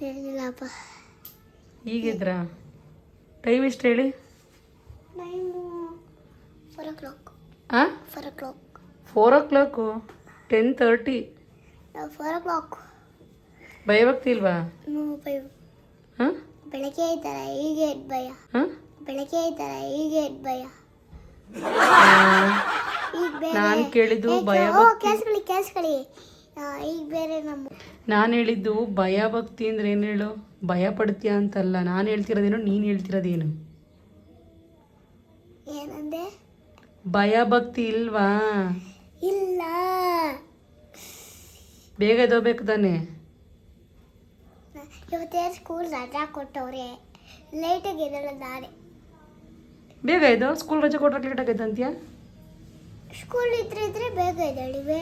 ಏನಿಲ್ಲಪ್ಪ ಈಗಿದ್ರಾ ಟೈಮ್ ಎಷ್ಟು ಹೇಳಿ? ಟೈಮು ಫೋರ್ ಓ ಕ್ಲಾಕ್ ಹಾಂ four o'clock four o'clock ten thirty four o'clock five ಹಾಂ? ಬೆಳಗ್ಗೆ ಇದ್ದಾರೆ ಹೀಗೆ ಭಯ. ಹಾಂ? ಬೆಳಗ್ಗೆ ಇದ್ದಾರೆ ಹೀಗೆ ಭಯ. ಈಗ ಬೇರೆ ನಾನು ಕೇಳಿದ್ದು ಭಯ ಓ ಕೇಳಿಸ್ಕೊಳ್ಳಿ ಕೇಳಿಸ್ಕೊಳ್ಳಿ ಈಗ ಬೇರೆ ನಮ್ಮ ನಾನು ಹೇಳಿದ್ದು ಭಯ ಭಕ್ತಿ ಅಂದ್ರೆ ಏನು ಹೇಳು? ಭಯ ಪಡ್ತೀಯ ಅಂತಲ್ಲ. ನಾನು ಹೇಳ್ತಿರೋದೇನು ನೀನು ಹೇಳ್ತಿರೋದೇನು? ಏನಂದೆ? ಭಯ ಭಕ್ತಿ ಇಲ್ವಾ? ಇಲ್ಲ. ಬೇಗ ಎದ್ದೋಗ್ಬೇಕು ತಾನೆ? ಇವತ್ತೇ ಸ್ಕೂಲ್ ರಜಾ ಕೊಟ್ಟವ್ರೆ. ಲೇಟಾಗಿ ನಾಳೆ. ಬೇಗ ಇದು ಸ್ಕೂಲ್ ರಜೆ ಕೊಟ್ಟರೆ ಲೇಟ್ ಆಗೈತೆ ಅಂತೀಯ ಸ್ಕೂಲ್ ಇದ್ರೆ ಇದ್ರೆ ಬೇಗ ಎದ್ದೇಳಿವೆ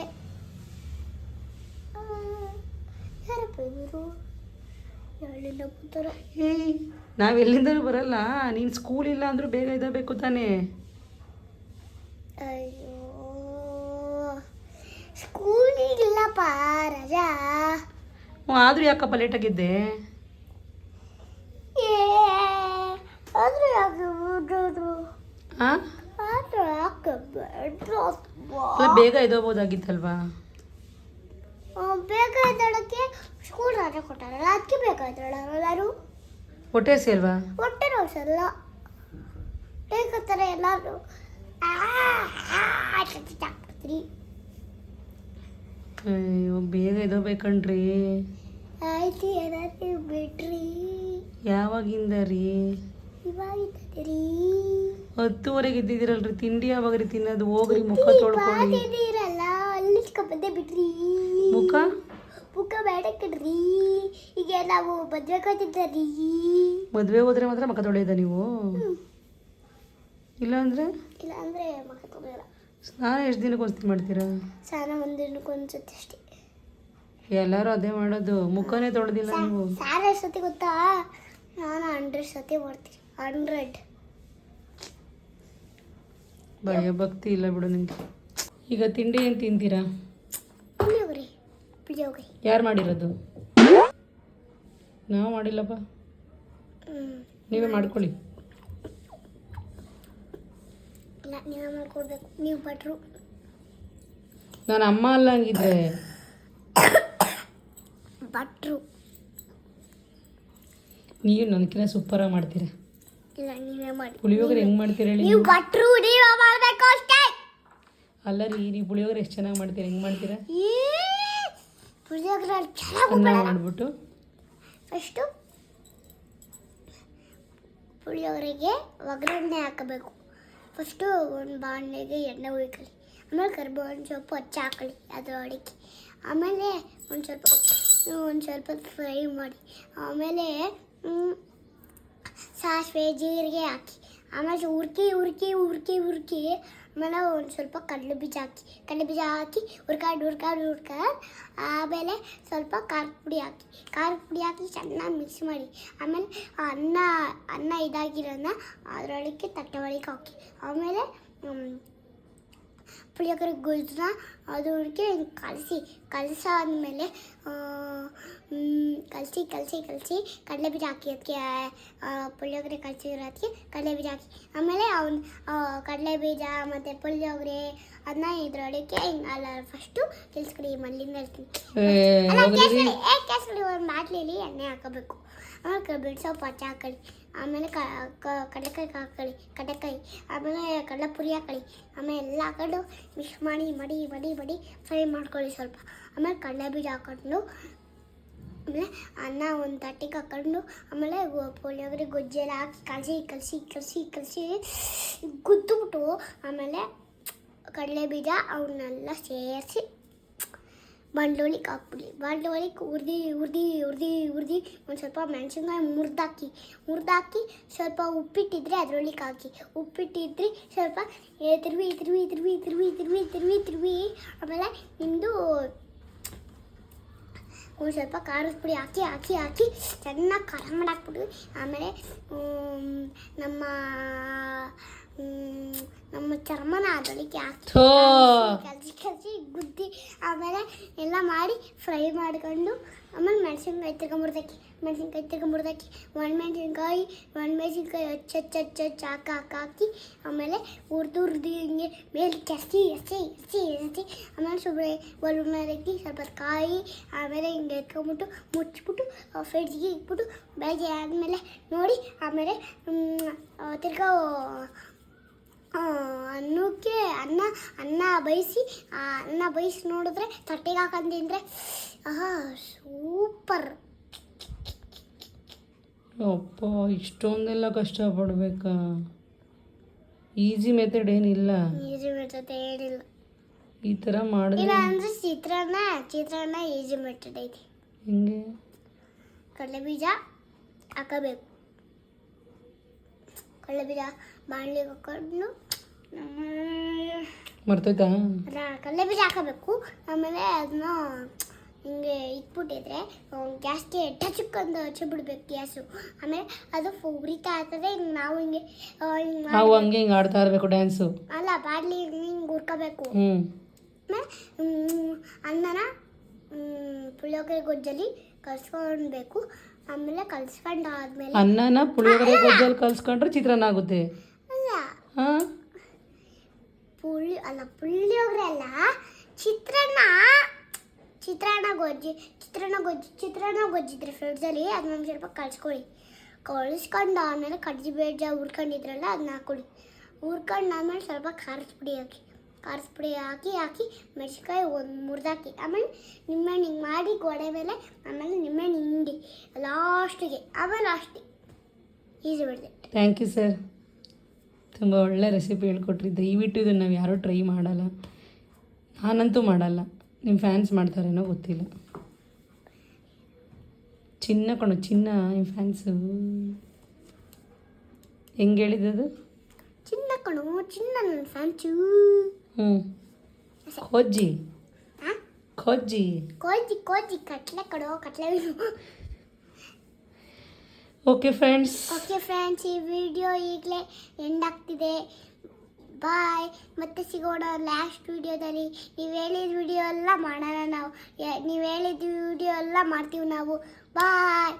ಆ, ಇವರು ಎಲ್ಲಿಂದ ಬರ್ತಾರೋ? ನಾವು ಎಲ್ಲಿಂದಲೂ ಬರಲ್ಲ. ನೀನು ಸ್ಕೂಲ್ ಇಲ್ಲ ಅಂದ್ರು ಬೇಗ ಇದಬೇಕು ತಾನೆ. ಅಯ್ಯೋ ಸ್ಕೂಲ್ ಇಲ್ಲಪ್ಪ ರಜಾ. ಹ್ಞೂ ಆದರೂ ಯಾಕಪ್ಪ ಲೇಟಾಗಿದ್ದೆ ಆದ್ರೆ ಯಾಕೆ ಬಿಡೋದು? ಹಾಂ ಆದ್ರೆ ಯಾಕೆ ಬಿಡೋದು? ಬೇಗ ಎದ್ದೋಗ್ಬೋದಾಗಿತ್ತಲ್ವಾ ಆ, ಬೇಗ ಸ್ಕೂಲ್ ರಜೆ ಕೊಟ್ಟಾರಲ್ಲ ಅದಕ್ಕೆ ಎದ್ದೇಳೋರು ಎಲ್ಲರೂ ಹೊಟ್ಟೆ ಸೇಲ್ವಾ ಹೊಟ್ಟೆ ನೋಸಲ್ಲ ಹೇಗತ್ತಾರೆ ಎಲ್ಲರೂ ಹಾಕ್ಬಿಡ್ತೀರಿ. ಅಯ್ಯೋ ಬೇಗ ಎದ್ದೋಗ್ಬೇಕಣ್ರಿ ಆಯ್ತು ಏನಾದ್ರು ಬಿಡ್ರಿ. ಯಾವಾಗಿಂದ ರೀ? ಇವಾಗ ಇದ್ದೀರಿ ಹತ್ತುವರೆಗೆ ಇದ್ದಿದ್ದೀರಲ್ರಿ ತಿಂಡಿ ಯಾವಾಗ ರೀ ತಿನ್ನೋದು? ಹೋಗ್ರಿ ಮುಖ ತೊಳ್ಕೊಳ್ಳಿ. ಬಾದಿದ್ದೀರಲ್ಲ ಅಲ್ಲಿ ಬಂದೆ ಬಿಡ್ರಿ. ಮುಖ? ಮುಖ ಬೇಡ ಕಡ್ರಿ ಈಗ ನಾವು ಮದ್ವೆ ಕತ್ತಿದ್ದಾರಿ ಮದ್ವೆ ಹೋದ್ರೆ ಮಾತ್ರ ಮುಖ ತೊಳೆಯದ ನೀವು? ಇಲ್ಲ ಅಂದರೆ ಇಲ್ಲ ಅಂದ್ರೆ ಮುಖ ತೊಳೆಯಲ್ಲ. ಸ್ನಾನ ಎಷ್ಟು ದಿನಕ್ಕೆ ಒಂದ್ಸತಿ ಮಾಡ್ತೀರಾ? ಸ್ನಾನ ಒಂದಿನಕ್ಕೆ ಒಂದ್ಸತಿ ಅಷ್ಟೇ. ಎಲ್ಲರೂ ಅದೇ ಮಾಡೋದು. ಮುಖನೇ ತೊಳೆದಿಲ್ಲ ನೀವು. ಸಾರ ಎಷ್ಟು ಸತಿ ಗೊತ್ತಾ? ನಾನು ಹಂಡ್ರೆಡ್ ಸತಿ ಮಾಡ್ತೀನಿ. ಹಂಡ್ರೆಡ್. ಭಯ ಭಕ್ತಿ ಇಲ್ಲ ಬಿಡು ನಿಮಗೆ. ಈಗ ತಿಂಡಿ ಏನು ತಿಂತೀರಾ? ಯಾರು ಮಾಡಿರೋದು? ನಾವು ಮಾಡಿಲ್ಲಪ್ಪ. ನೀವೇ ಮಾಡ್ಕೊಳ್ಳಿ. ನಾನು ಅಮ್ಮ ಅಲ್ಲ ಹಂಗಿದ್ರೆ. ಭಟ್ರು. ನೀವು ನನಕಿನ ಸೂಪರಾಗಿ ಮಾಡ್ತೀರಾ. ಪುಳಿಯೋಗರೆ ಹೆಂಗೆ ಮಾಡ್ತೀರಾ ಹೇಳಿ ನೀವು ಭಟ್ರು ನೀವೇ ಮಾಡಬೇಕು ಅಷ್ಟೇ. ಅಲ್ಲ ರೀ ನೀವು ಪುಳಿಯೋಗರೆ ಎಷ್ಟು ಚೆನ್ನಾಗಿ ಮಾಡ್ತೀರಾ ಹೆಂಗ್ ಮಾಡ್ತೀರಾ? ಪುಳಿಯೋಗರೆ ಚೆನ್ನಾಗಿ ಅನ್ನ ಮಾಡಿಬಿಟ್ಟು. ಫಸ್ಟು ಪುಳಿಯೋಗರೆಗೆ ಒಗ್ಗರಣೆ ಹಾಕಬೇಕು. ಫಸ್ಟು ಒಂದು ಬಾಣಲೆಗೆ ಎಣ್ಣೆ ಹುಯ್ಕೊಳ್ಳಿ. ಆಮೇಲೆ ಕರ್ಬೇವಿನ ಸೊಪ್ಪು ಹಚ್ಚಿ ಹಾಕೊಳ್ಳಿ ಅಡಿಕೆ. ಆಮೇಲೆ ಒಂದು ಸ್ವಲ್ಪ ಒಂದು ಸ್ವಲ್ಪ ಫ್ರೈ ಮಾಡಿ. ಆಮೇಲೆ ಸಾಸಿವೆ ಜೀರಿಗೆ ಹಾಕಿ. ಆಮೇಲೆ ಉರ್ಕಿ ಉರ್ಕಿ ಉರ್ಕಿ ಉರ್ಕಿ ಆಮೇಲೆ ಒಂದು ಸ್ವಲ್ಪ ಕಡಲೆ ಬೀಜ ಹಾಕಿ, ಕಡಲೆ ಬೀಜ ಹಾಕಿ ಹುರ್ಕಾಡು ಹುರ್ಕಾಡು, ಹುರ್ಕಾಡ್, ಆಮೇಲೆ ಸ್ವಲ್ಪ ಖಾರದ ಪುಡಿ ಹಾಕಿ, ಖಾರದ ಪುಡಿ ಹಾಕಿ ಚೆನ್ನಾಗಿ ಮಿಕ್ಸ್ ಮಾಡಿ. ಆಮೇಲೆ ಅನ್ನ ಅನ್ನ ಇದಾಗಿರೋದನ್ನ ಅದರೊಳಗೆ ತಟ್ಟೆ ಒಳಗೆ ಹಾಕಿ, ಆಮೇಲೆ ಪುಳಿಯೋಗರೆ ಗೊಜ್ಜನ್ನ ಅದಕ್ಕೆ ಕಲಸಿ ಕಲಸಾದ್ಮೇಲೆ ಕಲಸಿ ಕಲಸಿ ಕಲಸಿ ಕಡಲೆ ಬೀಜ ಹಾಕಿ ಅದಕ್ಕೆ ಪುಳಿಯೋಗರೆ ಕಲಸಿರೋ ಅದಕ್ಕೆ ಕಡಲೆ ಬೀಜ ಹಾಕಿ ಆಮೇಲೆ ಅವ್ನು ಕಡಲೆ ಬೀಜ ಮತ್ತು ಪುಳಿಯೋಗರೆ ಅದನ್ನ ಇದ್ರೊಳಗೆ ಹಿಂಗೆ ಅಲ್ಲ ಫಸ್ಟು ತಿಳಿಸ್ಕೊಡಿ ಮಲ್ಲಿಂದ ಹೇಳ್ತೀನಿ ಅಲ್ಲ ಕೇಸರಿ ಏ ಕೇಸರಿ ಒಂದು ಬಾಟ್ಲಿಲಿ ಎಣ್ಣೆ ಹಾಕೋಬೇಕು ಆಮೇಲೆ ಕಬ್ಬಿಣ ಸೊಪ್ಪು ಹಚ್ಚಿ ಹಾಕೊಳ್ಳಿ ಆಮೇಲೆ ಕಡಲೆಕಾಯಿ ಹಾಕೊಳ್ಳಿ ಕಡಲೆಕಾಯಿ, ಆಮೇಲೆ ಕಡಲೆಪುರಿ ಹಾಕೊಳ್ಳಿ ಆಮೇಲೆ ಎಲ್ಲ ಹಾಕೊಂಡು ಮಿಕ್ಸ್ ಮಾಡಿ, ಮಡಿ ಮಡಿ ಮಡಿ ಫ್ರೈ ಮಾಡ್ಕೊಳ್ಳಿ ಸ್ವಲ್ಪ. ಆಮೇಲೆ ಕಡಲೆ ಬೀಜ ಹಾಕೊಂಡು, ಆಮೇಲೆ ಅನ್ನ ಒಂದು ತಟ್ಟಿಗೆ ಹಾಕೊಂಡು, ಆಮೇಲೆ ಪುಳಿಯೋಗರೆ ಗೊಜ್ಜೆಲ್ಲ ಹಾಕಿ ಕಲಸಿ ಕಲಸಿ ಕಲಸಿ ಕಲಸಿ ಗುದ್ದುಬಿಟ್ಟು, ಆಮೇಲೆ ಕಡಲೆ ಬೀಜ ಅವನ್ನೆಲ್ಲ ಸೇರಿಸಿ ಬಂಡ್ಲೊಳಿಗೆ ಹಾಕ್ಬಿಡಿ. ಬಂಡೋಳಿ ಹುರ್ದಿ ಹುರ್ದಿ ಹುರ್ದಿ ಹುರ್ದಿ ಒಂದು ಸ್ವಲ್ಪ ಮೆಣಸಿನ್ಕಾಯಿ ಮುರಿದಾಕಿ ಮುರಿದಾಕಿ ಸ್ವಲ್ಪ ಉಪ್ಪಿಟ್ಟಿದ್ರೆ ಅದರೊಳಗೆ ಹಾಕಿ ಉಪ್ಪಿಟ್ಟಿದ್ರೆ ಸ್ವಲ್ಪ ತಿರುವಿ ತಿರುವಿ ತಿರುವಿ ತಿರುವಿ ತಿರುವಿ ತಿರುವಿ ತಿರುವಿ ಆಮೇಲೆ ನಿಮ್ಮದು ಒಂದು ಸ್ವಲ್ಪ ಖಾರದ ಪುಡಿ ಹಾಕಿ ಹಾಕಿ ಹಾಕಿ ಚೆನ್ನಾಗಿ ಖಾರ ಮಾಡಾಕ್ಬಿಟ್ಟು ಆಮೇಲೆ ನಮ್ಮ ನಮ್ಮ ಚರ್ಮನ ಅದಕ್ಕೆ ಹಾಕಿ. ಥೋ. ಕಲಸಿ ಕಲಸಿ ಗುದ್ದಿ ಆಮೇಲೆ ಎಲ್ಲ ಮಾಡಿ ಫ್ರೈ ಮಾಡ್ಕೊಂಡು ಆಮೇಲೆ ಮೆಣಸಿನ್ಕಾಯಿ ತಿರ್ಕೊಂಬಿಡ್ದಕ್ಕೆ ಮೆಣಸಿನ್ಕಾಯಿ ತಿರ್ಕೊಂಬಿಡ್ದಕ್ಕೆ ಒಣ ಮೆಣಸಿನ್ಕಾಯಿ ಹಚ್ಚ ಹಚ್ಚ ಹಚ್ಚ ಹಚ್ಚ ಹಾಕಿ ಹಾಕಿ ಹಾಕಿ ಆಮೇಲೆ ಹುರ್ದು ಹುರ್ದು ಹಿಂಗೆ ಮೇಲೆ ಕೆಸಿ ಎಸಿ ಎಸಿ ಎಸಿ ಆಮೇಲೆ ಸುಮ್ಮನೆ ಒಲೆ ಮೇಲೆ ಇಕ್ಕಿ ಸ್ವಲ್ಪ ಹೊತ್ತು ಕಾಯಿ ಆಮೇಲೆ ಹಿಂಗೆ ಎತ್ಕೊಂಬಿಟ್ಟು ಮುಚ್ಚಿಬಿಟ್ಟು ಫ್ರಿಡ್ಜ್ಗೆ ಇಟ್ಬಿಟ್ಟು ಬೆಳಗ್ಗೆ ಆದಮೇಲೆ ನೋಡಿ ಆಮೇಲೆ ತಿರ್ಗಾ ಅನ್ನಕ್ಕೆ ಅನ್ನ ಅನ್ನ ಬಯಸಿ ಆ ಅನ್ನ ಬಯಸಿ ನೋಡಿದ್ರೆ ತಟ್ಟೆಗೆ ಹಾಕೊಂಡು ತಿಂದರೆ ಆಹಾ ಸೂಪರ್ ಅಪ್ಪ ಇಷ್ಟೊಂದೆಲ್ಲ ಕಷ್ಟಪಡ್ಬೇಕಾ. ಈಸಿ ಮೆಥಡ್ ಏನಿಲ್ಲ. ಈಜಿ ಮೆಥಡ್ ಏನಿಲ್ಲ. ಈ ಥರ ಮಾಡಿದ್ರೆ ಇಲ್ಲ ಅಂದ್ರೆ ಚಿತ್ರಾನ್ನ ಚಿತ್ರಾನ್ನ ಈಜಿ ಮೆಥಡ್ ಐತಿ. ಹಿಂಗೆ? ಕಡಲೆ ಬೀಜ ಹಾಕಬೇಕು. ಕಡಲೆ ಬೀಜ ಬಾಣಲಿಗೆ ಹಾಕೊಂಡು ಅಲ್ಲ ಮರ್ತೋಯ್ತಾ ಬೀಜ ಹಾಕಬೇಕು. ಆಮೇಲೆ ಅದನ್ನ ಹಿಂಗೆ ಇಟ್ಬಿಟ್ಟಿದ್ರೆ ಗ್ಯಾಸ್ಗೆ ಟಚ್ಕೊಂಡು ಹಚ್ಚಿಬಿಡ್ಬೇಕು ಗ್ಯಾಸು. ಆಮೇಲೆ ಅದು ಉರಿತಾ ಇರ್ತದೆ ಹಿಂಗೆ ನಾವು ಹಿಂಗೆ ನಾವು ಹಂಗೆ ಹಿಂಗೆ ಆಡ್ತಾ ಇರಬೇಕು ಡ್ಯಾನ್ಸು. ಅಲ್ಲ ಬಾಡ್ಲಿ ಹಿಂಗೆ ಹುರ್ಕೋಬೇಕು. ಆಮೇಲೆ ಅನ್ನನ ಪುಳಿಯೋಗರೆ ಗೊಜ್ಜಲ್ಲಿ ಕಲ್ಸ್ಕೊಳ್ಬೇಕು. ಆಮೇಲೆ ಕಲ್ಸ್ಕೊಂಡು ಆದ್ಮೇಲೆ ಅನ್ನನ ಪುಳಿಯೋಗರೆ ಗೊಜ್ಜಲ್ಲಿ ಕಲ್ಸ್ಕೊಂಡ್ರೆ ಚಿತ್ರಾನ್ನ ಆಗುತ್ತೆ. ಅಲ್ಲ. ಹಾಂ? ಪುಳಿ ಅಲ್ಲ ಪುಳಿಯೋಗರೆ ಅಲ್ಲ ಚಿತ್ರಾನ್ನ ಚಿತ್ರಾನ್ನ ಗೊಜ್ಜಿ ಚಿತ್ರಾನ್ನ ಗೊಜ್ಜಿ ಚಿತ್ರಾನ್ನ ಗೊಜ್ಜಿದ್ರೆ ಫ್ರಿಡ್ಜಲ್ಲಿ ಅದನ್ನ ಸ್ವಲ್ಪ ಕಳ್ಸ್ಕೊಳ್ಳಿ. ಕಳಿಸ್ಕೊಂಡು ಆಮೇಲೆ ಕಡ್ಜಿ ಬೇಜ ಹುರ್ಕೊಂಡಿದ್ರಲ್ಲ ಅದನ್ನ ಹಾಕೊಳ್ಳಿ ಹುರ್ಕೊಂಡು ಆಮೇಲೆ ಸ್ವಲ್ಪ ಖಾರದ ಪುಡಿ ಹಾಕಿ. ಖಾರದ ಪುಡಿ ಹಾಕಿ ಹಾಕಿ ಮೆಣಸಿನ್ಕಾಯಿ ಒಂದು ಮುರಿದಾಕಿ. ಆಮೇಲೆ ನಿಂಬೆಹಣ್ಣು ಹಿಂಗೆ ಮಾಡಿ ಗೋಡೆ ಮೇಲೆ ಆಮೇಲೆ ನಿಂಬೆಹಣ್ಣು ಹಿಂಡಿ ಲಾಸ್ಟಿಗೆ ಆಮೇಲೆ ಲಾಸ್ಟಿಗೆ. ಈಸಿ ಬಿಡಿದೆ. ಥ್ಯಾಂಕ್ ಯು ಸರ್ ತುಂಬ ಒಳ್ಳೆ ರೆಸಿಪಿ ಹೇಳ್ಕೊಟ್ರಿ ದಯವಿಟ್ಟು ಇದನ್ನು ನಾವು ಯಾರೂ ಟ್ರೈ ಮಾಡಲ್ಲ. ನಾನಂತೂ ಮಾಡಲ್ಲ. ನಿಮ್ಮ ಫ್ಯಾನ್ಸ್ ಮಾಡ್ತಾರೇನೋ ಗೊತ್ತಿಲ್ಲ. ಚಿನ್ನ ಕಣ ಚಿನ್ನ ನಿಮ್ಮ ಫ್ಯಾನ್ಸು ಹೆಂಗೆ ಹೇಳಿದ್ದದು ಚಿನ್ನ ಕಣು ಚಿನ್ನ ನನ್ನ ಫ್ಯಾನ್ಸು ಹ್ಞೂ ಕೊಜ್ಜಿ. ಹಾಂ ಖೋಜ್ಜಿ ಕೋಜಿ ಕೋಜಿ ಕಟ್ಲೆ ಕಡೋ ಕಟ್ಲೆ ಓಕೆ ಫ್ರೆಂಡ್ಸ್ ಓಕೆ ಫ್ರೆಂಡ್ಸ್ ಈ ವಿಡಿಯೋ ಈಗಲೇ ಎಂಡ್ ಆಗ್ತಿದೆ. ಬಾಯ್ ಮತ್ತೆ ಸಿಗೋಣ ಲಾಸ್ಟ್ ವಿಡಿಯೋದಲ್ಲಿ ನೀವು ಹೇಳಿದ ವಿಡಿಯೋ ಎಲ್ಲ ಮಾಡೋಣ ನಾವು. ನೀವು ಹೇಳಿದ ವಿಡಿಯೋ ಎಲ್ಲ ಮಾಡ್ತೀವಿ ನಾವು. ಬಾಯ್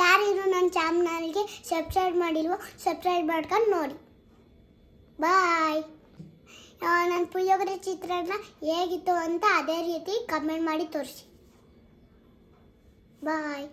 ಯಾರಿದ್ರು ನನ್ನ ಚಾನಲ್ಗೆ ಸಬ್ಸ್ಕ್ರೈಬ್ ಮಾಡಿಲ್ವೋ ಸಬ್ಸ್ಕ್ರೈಬ್ ಮಾಡ್ಕೊಂಡು ನೋಡಿ. ಬಾಯ್. ನನ್ನ ಪುಳಿಯೋಗರೆ ಚಿತ್ರಾನ್ನ ಹೇಗಿತ್ತು ಅಂತ ಅದೇ ರೀತಿ ಕಮೆಂಟ್ ಮಾಡಿ ತೋರಿಸಿ. ಬಾಯ್.